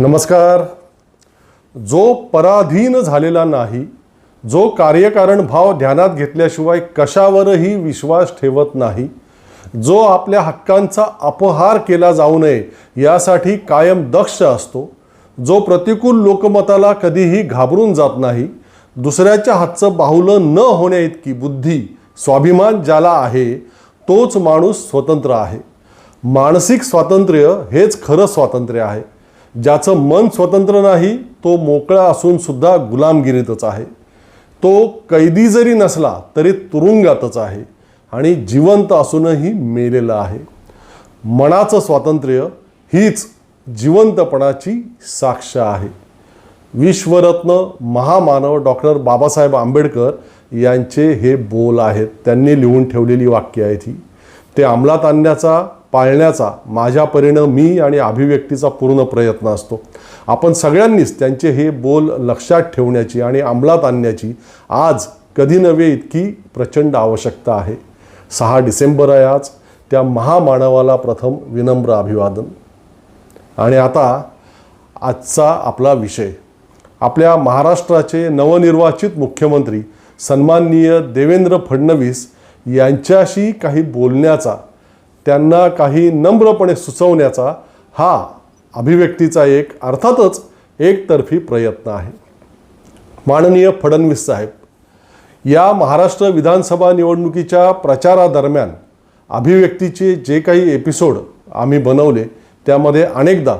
नमस्कार. जो पराधीन झालेला नाही जो कार्यकारण भाव ध्यानात घेतल्याशिवाय कशावरही विश्वास ठेवत नाही जो आपल्या हक्कांचा अपहार केला जाऊ नये यासाठी कायम दक्ष असतो जो प्रतिकूल लोकमताला कधीही घाबरून जात नाही दुसऱ्याच्या हातचं बाहुलं न होण्या इतकी बुद्धी स्वाभिमान ज्याला आहे तोच माणूस स्वतंत्र आहे. मानसिक स्वातंत्र्य हेच खरं स्वातंत्र्य आहे. ज्याचं मन स्वतंत्र नाही तो मोकळा असून सुद्धा गुलामगिरीतच आहे. तो कैदी जरी नसला तरी तुरुंगातच आहे आणि जिवंत असूनही मेलेला आहे. मनाचं स्वातंत्र्य हीच जिवंतपणाची साक्ष आहे. विश्वरत्न महामानव डॉक्टर बाबासाहेब आंबेडकर यांचे हे बोल आहेत. त्यांनी लिहून ठेवलेली वाक्य आहेत ही. ते अंमलात आणण्याचा पाळण्याचा माझ्या परीनं मी आणि अभिव्यक्तीचा पूर्ण प्रयत्न असतो. आपण सगळ्यांनीच त्यांचे हे बोल लक्षात ठेवण्याची आणि अंमलात आणण्याची आज कधी नव्हे इतकी प्रचंड आवश्यकता आहे. सहा डिसेंबर आहे आज. त्या महामानवाला प्रथम विनम्र अभिवादन. आणि आता आजचा आपला विषय. आपल्या महाराष्ट्राचे नवनिर्वाचित मुख्यमंत्री सन्माननीय देवेंद्र फडणवीस यांच्याशी काही बोलण्याचा त्यांना काही नम्रपणे सुचवण्याचा हा अभिव्यक्तीचा एक अर्थातच एकतर्फी प्रयत्न आहे. माननीय फडणवीस साहेब या महाराष्ट्र विधानसभा निवडणुकीच्या प्रचारादरम्यान अभिव्यक्तीचे जे काही एपिसोड आम्ही बनवले त्यामध्ये अनेकदा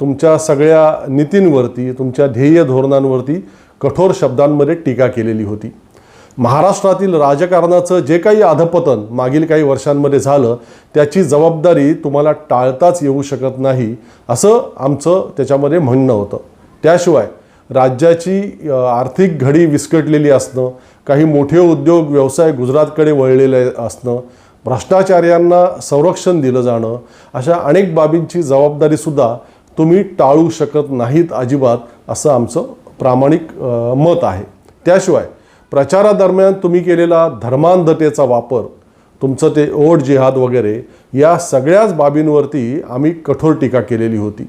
तुमच्या सगळ्या नीतींवरती तुमच्या ध्येय धोरणांवरती कठोर शब्दांमध्ये टीका केलेली होती. महाराष्ट्रातील राजकारणाचं जे काही अधपतन मागील काही वर्षांमध्ये झालं त्याची जबाबदारी तुम्हाला टाळताच येऊ शकत नाही असं आमचं त्याच्यामध्ये म्हणणं होतं. त्याशिवाय राज्याची आर्थिक घडी विस्कटलेली असणं काही मोठे उद्योग व्यवसाय गुजरातकडे वळलेले असणं भ्रष्टाचार्यांना संरक्षण दिलं जाणं अशा अनेक बाबींची जबाबदारीसुद्धा तुम्ही टाळू शकत नाहीत अजिबात असं आमचं प्रामाणिक मत आहे. त्याशिवाय प्रचारादरम्यान तुम्ही केलेला धर्मांधतेचा वापर तुमचं ते ओढ जिहाद वगैरे या सगळ्याच बाबींवरती आम्ही कठोर टीका केलेली होती.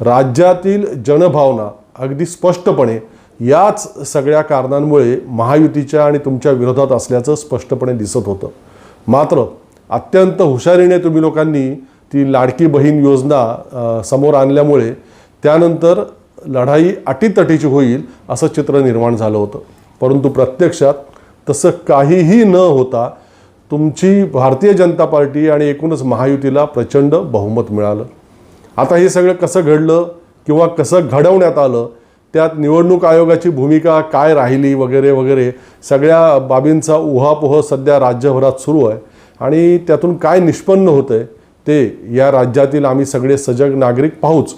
राज्यातील जनभावना अगदी स्पष्टपणे याच सगळ्या कारणांमुळे महायुतीच्या आणि तुमच्या विरोधात असल्याचं स्पष्टपणे दिसत होतं. मात्र अत्यंत हुशारीने तुम्ही लोकांनी ती लाडकी बहीण योजना समोर आणल्यामुळे त्यानंतर लढाई अटीतटीची होईल असं चित्र निर्माण झालं होतं. परंतु प्रत्यक्षात तसं काहीही न होता तुमची भारतीय जनता पार्टी आणि एकूणच महायुतीला प्रचंड बहुमत मिळालं. आता हे सगळं कसं घडलं किंवा कसं घडवण्यात आलं त्यात निवडणूक आयोगाची भूमिका काय राहिली वगैरे वगैरे सगळ्या बाबींचा उहापोह सध्या राज्यभरात सुरू आहे. आणि त्यातून काय निष्पन्न होतं आहे ते या राज्यातील आम्ही सगळे सजग नागरिक पाहूच.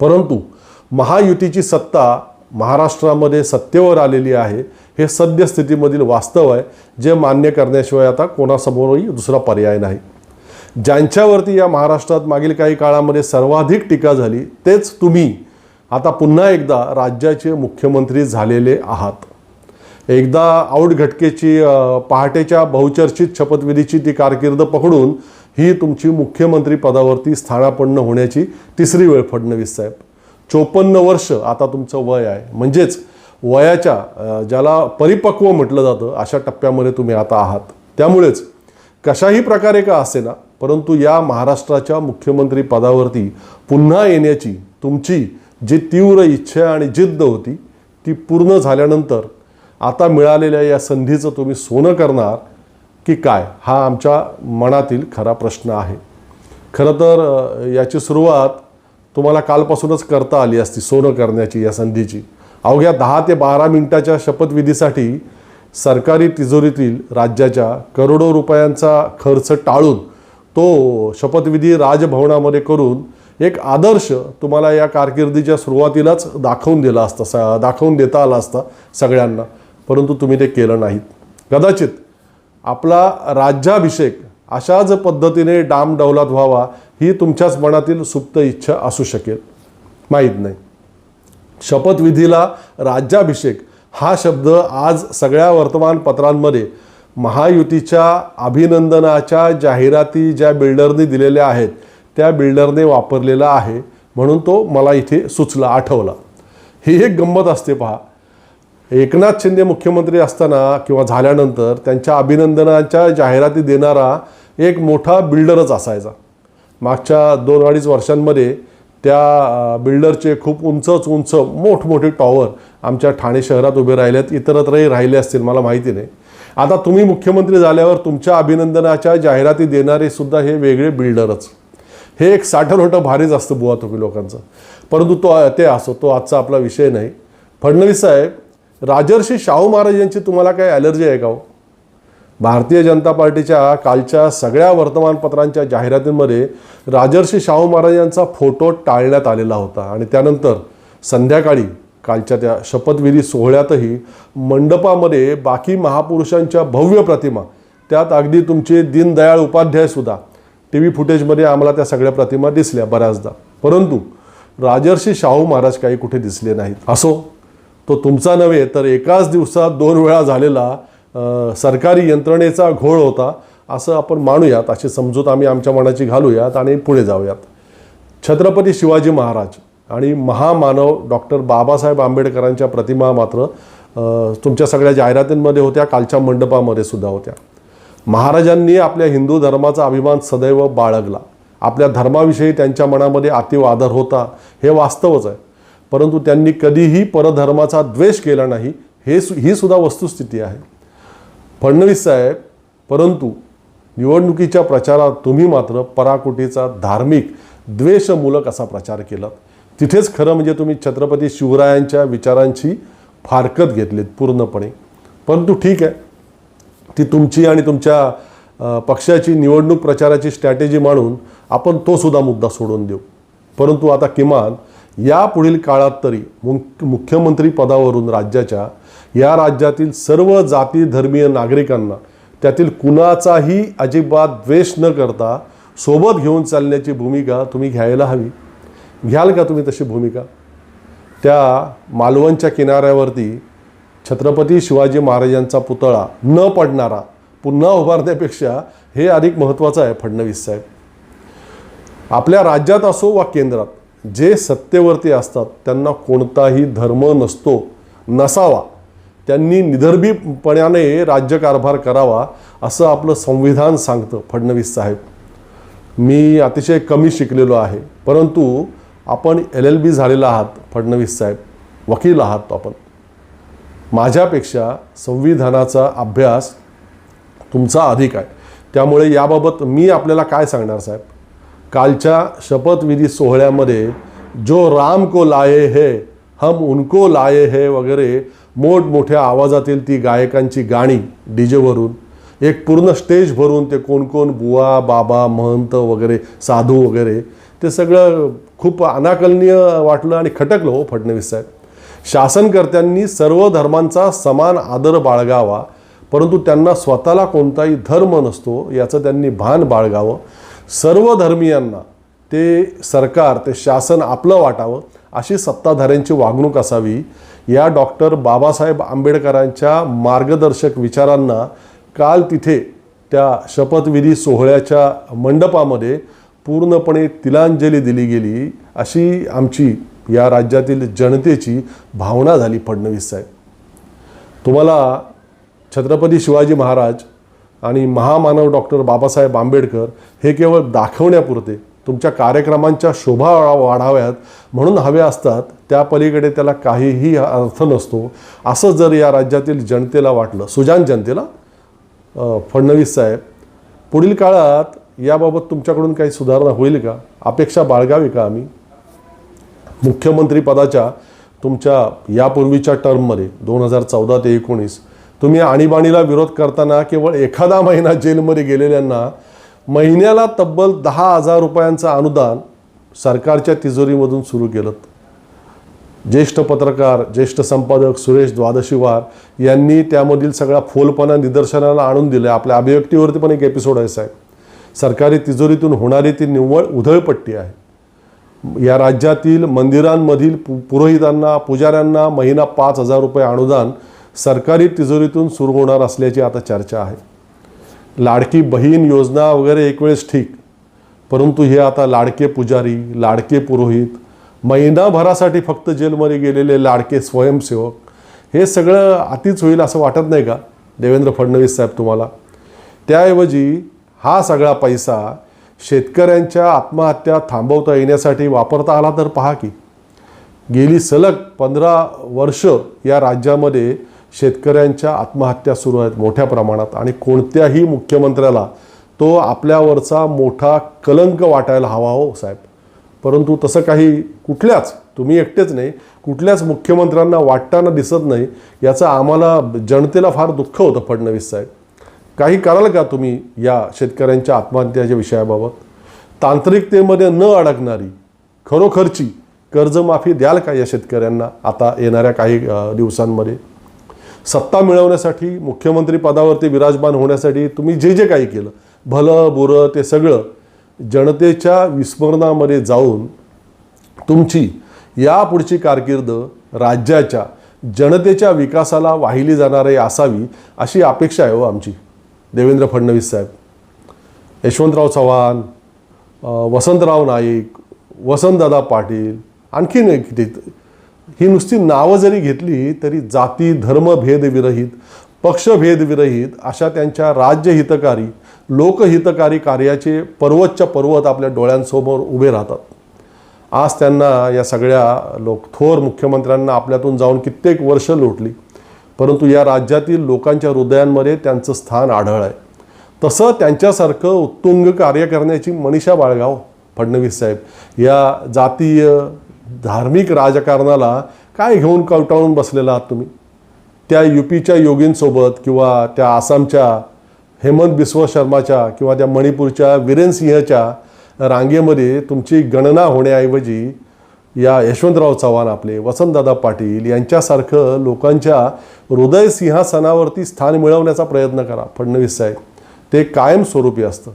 परंतु महायुतीची सत्ता महाराष्ट्रामध्ये सत्तेवर आलेली आहे हे सद्यस्थितीमधील वास्तव आहे जे मान्य करण्याशिवाय आता कोणासमोरही दुसरा पर्याय नाही. ज्यांच्यावरती या महाराष्ट्रात मागील काही काळामध्ये सर्वाधिक टीका झाली तेच तुम्ही. आता पुन्हा एकदा राज्याचे मुख्यमंत्री झालेले आहात. एकदा आऊट घटकेची पहाटेच्या बहुचर्चित शपथविधीची ती कारकीर्द पकडून ही तुमची मुख्यमंत्री पदावरती स्थानापन्न होण्याची तिसरी वेळ फडणवीस साहेब. चोपन्न वर्ष आता तुमचं वय आहे. म्हणजेच वयाच्या ज्याला परिपक्व म्हटलं जातं अशा टप्प्यामध्ये तुम्ही आता आहात. त्यामुळेच कशाही प्रकारे का असेना परंतु या महाराष्ट्राच्या मुख्यमंत्री पदावरती पुन्हा येण्याची तुमची जी तीव्र इच्छा आणि जिद्द होती ती पूर्ण झाल्यानंतर आता मिळालेल्या या संधीचं तुम्ही सोनं करणार की काय हा आमच्या मनातील खरा प्रश्न आहे. खरं तर याची सुरुवात तुम्हाला कालपासूनच करता आली असती सोनं करण्याची या संधीची. अवघ्या दहा ते बारा मिनिटाच्या शपथविधीसाठी सरकारी तिजोरीतील राज्याच्या करोडो रुपयांचा खर्च टाळून तो शपथविधी राजभवनामध्ये करून एक आदर्श तुम्हाला या कारकिर्दीच्या सुरुवातीलाच दाखवून दिला असता स दाखवून देता आला असता सगळ्यांना. परंतु तुम्ही ते केलं नाहीत. कदाचित आपला राज्याभिषेक अशाच पद्धतीने डामडौलात व्हावा ही तुमच्याच मनातील सुप्त इच्छा असू शकेल. माहीत नाही. शपथविधीला राज्याभिषेक हा शब्द आज सगळ्या वर्तमानपत्रांमध्ये महायुतीच्या अभिनंदनाच्या जाहिराती ज्या बिल्डरनी दिलेल्या आहेत त्या बिल्डरने वापरलेला आहे म्हणून तो मला इथे सुचला आठवला. ही एक गंमत असते पहा. एकनाथ शिंदे मुख्यमंत्री असताना किंवा झाल्यानंतर त्यांच्या अभिनंदनाच्या जाहिराती देणारा एक मोठा बिल्डरच असायचा. मागच्या दोन अडीच वर्षांमध्ये त्या बिल्डरचे खूप उंचच उंच मोठमोठे टॉवर आमच्या ठाणे शहरात उभे राहिले आहेत इतरत्रही राहिले असतील मला माहिती नाही. आता तुम्ही मुख्यमंत्री झाल्यावर तुमच्या अभिनंदनाच्या जाहिराती देणारे सुद्धा हे वेगळे बिल्डरच. हे एक साठं भारीच असतं बुवा तुम्ही लोकांचं. परंतु तो ते असो तो आजचा आपला विषय नाही. फडणवीस साहेब राजर्षी शाहू महाराज यांची तुम्हाला काय ॲलर्जी आहे का हो? भारतीय जनता पार्टीच्या कालच्या सगळ्या वर्तमानपत्रांच्या जाहिरातींमध्ये राजर्षी शाहू महाराज यांचा फोटो टाळण्यात आलेला होता. आणि त्यानंतर संध्याकाळी कालच्या त्या शपथविधी सोहळ्यातही मंडपामध्ये बाकी महापुरुषांच्या भव्य प्रतिमा त्यात अगदी तुमचे दीनदयाळ उपाध्यायसुद्धा टी व्ही फुटेजमध्ये आम्हाला त्या सगळ्या प्रतिमा दिसल्या बऱ्याचदा. परंतु राजर्षी शाहू महाराज काही कुठे दिसले नाहीत. असो तो तुमचा नव्हे तर एकाच दिवसात दोन वेळा झालेला सरकारी यंत्रणेचा घोळ होता असं आपण मानूयात अशी समजूत आम्ही आमच्या मनाची घालूयात आणि पुढे जाऊयात. छत्रपती शिवाजी महाराज आणि महामानव डॉक्टर बाबासाहेब आंबेडकरांच्या प्रतिमा मात्र तुमच्या सगळ्या जाहिरातींमध्ये होत्या कालच्या मंडपामध्ये सुद्धा होत्या. महाराजांनी आपल्या हिंदू धर्माचा अभिमान सदैव बाळगला. आपल्या धर्माविषयी त्यांच्या मनामध्ये अतिव आदर होता हे वास्तवच आहे. परंतु त्यांनी कधीही परधर्माचा द्वेष केला नाही हे सु ही सुद्धा वस्तुस्थिती आहे. फडणवीस साहेब परंतु निवडणुकीच्या प्रचारात तुम्ही मात्र पराकुटीचा धार्मिक द्वेषमूलक असा प्रचार केला तिथेच खरं म्हणजे तुम्ही छत्रपती शिवरायांच्या विचारांची फारकत घेतलीत पूर्णपणे. परंतु ठीक आहे ती तुमची आणि तुमच्या पक्षाची निवडणूक प्रचाराची स्ट्रॅटेजी मानून आपण तोसुद्धा मुद्दा सोडून देऊ. परंतु आता किमान या पुढील काळात तरी मुख्यमंत्री पदावरून राज्याच्या या राज्यातील सर्व जाती धर्मीय नागरिकांना त्यातील कुणाचाही अजिबात द्वेष न करता सोबत घेऊन चालण्याची भूमिका तुम्ही घ्यायला हवी. घ्याल का तुम्ही तशी भूमिका? त्या मालवणच्या किनाऱ्यावरती छत्रपती शिवाजी महाराजांचा पुतळा न पडणारा पुन्हा उभारण्यापेक्षा हे अधिक महत्त्वाचं आहे फडणवीस साहेब. आपल्या राज्यात असो वा केंद्रात जे सत्तेवरती असतात त्यांना कोणताही धर्म नसतो नसावा. त्यांनी निधर्मीपणाने राज्यकारभार करावा असं आपलं संविधान सांगतं फडणवीस साहेब. मी अतिशय कमी शिकलेलो आहे परंतु आपण एल एल बी झालेला आहात फडणवीस साहेब. वकील आहात आपण. माझ्यापेक्षा संविधानाचा अभ्यास तुमचा अधिक आहे. त्यामुळे याबाबत मी आपल्याला काय सांगणार साहेब? कालच्या शपथविधी सोहळ्यामध्ये जो राम को लाये है हम उनको लाये हे वगैरे मोठमोठ्या आवाजातील ती गायकांची गाणी डीजेवरून एक पूर्ण स्टेज भरून ते कोण कोण बुवा बाबा महंत वगैरे साधू वगैरे ते सगळं खूप अनाकलनीय वाटलं आणि खटकलं हो फडणवीस साहेब. शासनकर्त्यांनी सर्व धर्मांचा समान आदर बाळगावा परंतु त्यांना स्वतःला कोणताही धर्म नसतो याचं त्यांनी भान बाळगावं. सर्व धर्मियांना ते सरकार ते शासन आपलं वाटावं अशी सत्ताधाऱ्यांची वागणूक असावी. या डॉक्टर बाबासाहेब आंबेडकरांच्या मार्गदर्शक विचारांना काल तिथे त्या शपथविधी सोहळ्याच्या मंडपामध्ये पूर्णपणे तिलांजली दिली गेली अशी आमची या राज्यातील जनतेची भावना झाली फडणवीस साहेब. तुम्हाला छत्रपती शिवाजी महाराज आणि महामानव डॉक्टर बाबासाहेब आंबेडकर हे केवळ दाखवण्यापुरते तुमच्या कार्यक्रमांच्या शोभा वाढाव्यात म्हणून हवे असतात त्या पलीकडे त्याला काहीही अर्थ नसतो. असं जर या राज्यातील जनतेला वाटलं सुजान जनतेला फडणवीस साहेब पुढील काळात याबाबत तुमच्याकडून काही सुधारणा होईल का? अपेक्षा बाळगावी का आम्ही? मुख्यमंत्रीपदाच्या तुमच्या यापूर्वीच्या टर्ममध्ये दोन हजार चौदा ते एकोणीस तुम्ही आणीबाणीला विरोध करताना केवळ एखादा महिना जेलमध्ये गेलेल्यांना महिन्याला तब्बल दहा हजार रुपयांचं अनुदान सरकारच्या तिजोरीमधून सुरू केलं. ज्येष्ठ पत्रकार ज्येष्ठ संपादक सुरेश द्वादशीवार यांनी त्यामधील सगळा फोलपणा निदर्शनाला आणून दिलं आपल्या अभिव्यक्तीवरती पण एक एपिसोड आहे साहेब. सरकारी तिजोरीतून होणारी ती निव्वळ उधळपट्टी आहे. या राज्यातील मंदिरांमधील पु पुरोहितांना पुजाऱ्यांना महिना पाच हजार रुपये अनुदान सरकारी तिजोरीतून सुरू होणार असल्याची आता चर्चा आहे. लाडकी बहीण योजना वगैरे एक वेळेस ठीक. परंतु हे आता लाडके पुजारी लाडके पुरोहित महिनाभरासाठी फक्त जेलमध्ये गेलेले लाडके स्वयंसेवक हे सगळं अतिच होईल असं वाटत नाही का? देवेंद्र फडणवीस साहेब तुम्हाला? त्याऐवजी हा सगळा पैसा शेतकऱ्यांच्या आत्महत्या थांबवता येण्यासाठी वापरता आला तर पहा की. गेली सलग पंधरा वर्ष या राज्यामध्ये शेतकऱ्यांच्या आत्महत्या सुरू आहेत मोठ्या प्रमाणात आणि कोणत्याही मुख्यमंत्र्याला तो आपल्यावरचा मोठा कलंक वाटायला हवा हो साहेब. परंतु तसं काही कुठल्याच तुम्ही एकटेच नाही कुठल्याच मुख्यमंत्र्यांना वाटताना दिसत नाही याचं आम्हाला जनतेला फार दुःख होतं फडणवीस साहेब. काही कराल का तुम्ही या शेतकऱ्यांच्या आत्महत्याच्या विषयाबाबत? तांत्रिकतेमध्ये न अडकणारी खरोखरची कर्जमाफी द्याल का या शेतकऱ्यांना आता येणाऱ्या काही दिवसांमध्ये? सत्ता मिळवण्यासाठी मुख्यमंत्री पदावरती विराजमान होण्यासाठी तुम्ही जे जे काही केलं भलं बुरं ते सगळं जनतेच्या विस्मरणामध्ये जाऊन तुमची यापुढची कारकीर्द राज्याच्या जनतेच्या विकासाला वाहिली जाणारी असावी अशी अपेक्षा आहे हो आमची. देवेंद्र फडणवीस साहेब. यशवंतराव चव्हाण वसंतराव नाईक वसंतदादा पाटील आणखीन एक किती ही नुसती नावं जरी घेतली तरी जाती धर्मभेदविरहित पक्षभेदविरहित अशा त्यांच्या राज्यहितकारी लोकहितकारी कार्याचे पर्वतच्या पर्वत आपल्या डोळ्यांसमोर उभे राहतात. आज त्यांना या सगळ्या लोक थोर मुख्यमंत्र्यांना आपल्यातून जाऊन कित्येक वर्ष लोटली परंतु या राज्यातील लोकांच्या हृदयांमध्ये त्यांचं स्थान आढळ आहे. तसं त्यांच्यासारखं उत्तुंग कार्य करण्याची मनीषा बाळगाव फडणवीस साहेब या जातीय धार्मिक राजकारणाला काय घेऊन कवटाळून बसलेला आहात तुम्ही? त्या युपीच्या योगींसोबत किंवा त्या आसामच्या हेमंत बिस्व शर्माच्या किंवा त्या मणिपूरच्या वीरेन सिंहच्या रांगेमध्ये तुमची गणना होण्याऐवजी या यशवंतराव चव्हाण आपले वसंतदादा पाटील यांच्यासारखं लोकांच्या हृदय सिंहासनावरती स्थान मिळवण्याचा प्रयत्न करा फडणवीस साहेब. ते कायमस्वरूपी असतं.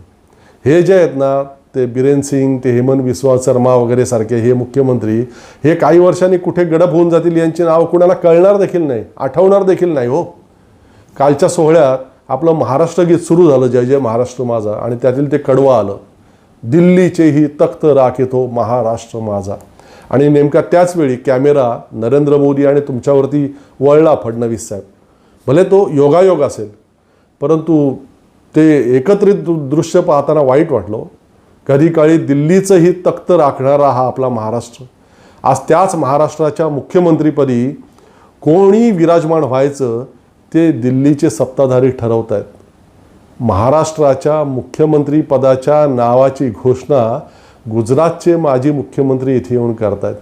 हे जे आहेत ना ते बिरेन सिंग ते हेमंत विश्वास शर्मा वगैरे सारखे हे मुख्यमंत्री हे काही वर्षांनी कुठे गडप होऊन जातील यांची नाव कुणाला कळणार देखील नाही आठवणार देखील नाही हो. कालच्या सोहळ्यात आपलं महाराष्ट्र गीत सुरू झालं जय जय महाराष्ट्र माझा आणि त्यातील ते कडवं आलं. दिल्लीचेही तख्त राखेतो महाराष्ट्र माझा. आणि नेमका त्याचवेळी कॅमेरा नरेंद्र मोदी आणि तुमच्यावरती वळला फडणवीस साहेब. भले तो योगायोग असेल परंतु ते एकत्रित दृश्य पाहताना वाईट वाटलं. कधी काळी दिल्लीचंही तख्त राखणारा हा आपला महाराष्ट्र. आज त्याच महाराष्ट्राच्या मुख्यमंत्रीपदी कोणी विराजमान व्हायचं ते दिल्लीचे सत्ताधारी ठरवत आहेत. महाराष्ट्राच्या मुख्यमंत्रीपदाच्या नावाची घोषणा गुजरातचे माजी मुख्यमंत्री इथे येऊन करतायत.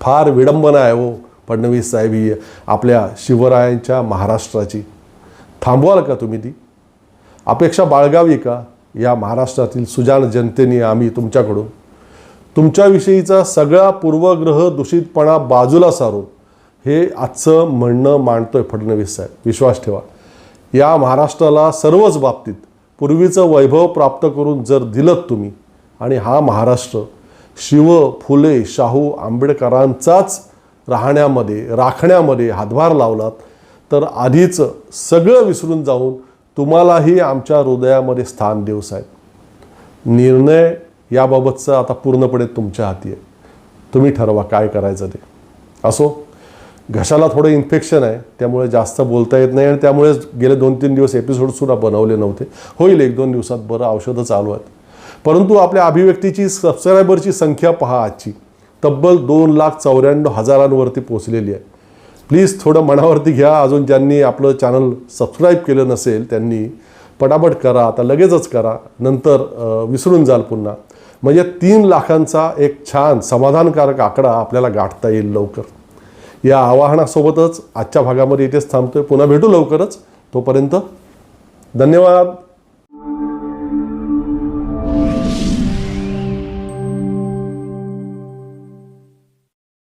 फार विडंबना आहे हो फडणवीस साहेब ही आपल्या शिवरायांच्या महाराष्ट्राची. थांबवाल का तुम्ही ती? अपेक्षा बाळगावी का? या महाराष्ट्रातील सुजाण जनतेने आम्ही तुमच्याकडून. तुमच्याविषयीचा सगळा पूर्वग्रह दूषितपणा बाजूला सारून हे आजचं म्हणणं मांडतोय फडणवीस साहेब. विश्वास ठेवा. या महाराष्ट्राला सर्वच बाबतीत पूर्वीचं वैभव प्राप्त करून जर दिलं तुम्ही आणि हा महाराष्ट्र शिव फुले शाहू आंबेडकरांचाच राहण्यामध्ये राखण्यामध्ये हातभार लावलात तर आधीचं सगळं विसरून जाऊन तुम्हालाही आमच्या हृदयामध्ये स्थान देऊ साहेब. निर्णय याबाबतचं आता पूर्णपणे तुमच्या हाती आहे. तुम्ही ठरवा काय करायचं ते. असो घशाला थोडं इन्फेक्शन आहे त्यामुळे जास्त बोलता येत नाही आणि त्यामुळेच गेले दोन तीन दिवस एपिसोडसुद्धा बनवले नव्हते. होईल एक दोन दिवसात बरं औषधं चालू आहेत. परंतु आपल्या अभिव्यक्तीची सबस्क्रायबरची संख्या पहा आजची. तब्बल दोन लाख चौऱ्याण्णव हजारांवरती पोचलेली आहे. प्लीज थोडं मनावरती घ्या. अजून ज्यांनी आपलं चॅनल सबस्क्राईब केलं नसेल त्यांनी पटापट करा. आता लगेचच करा. नंतर विसरून जाल पुन्हा. म्हणजे तीन लाखांचा एक छान समाधानकारक आकडा आपल्याला गाठता येईल लवकर. या आवाहनासोबतच आजच्या भागामध्ये इथेच थांबतोय. पुन्हा भेटू लवकरच. तोपर्यंत धन्यवाद.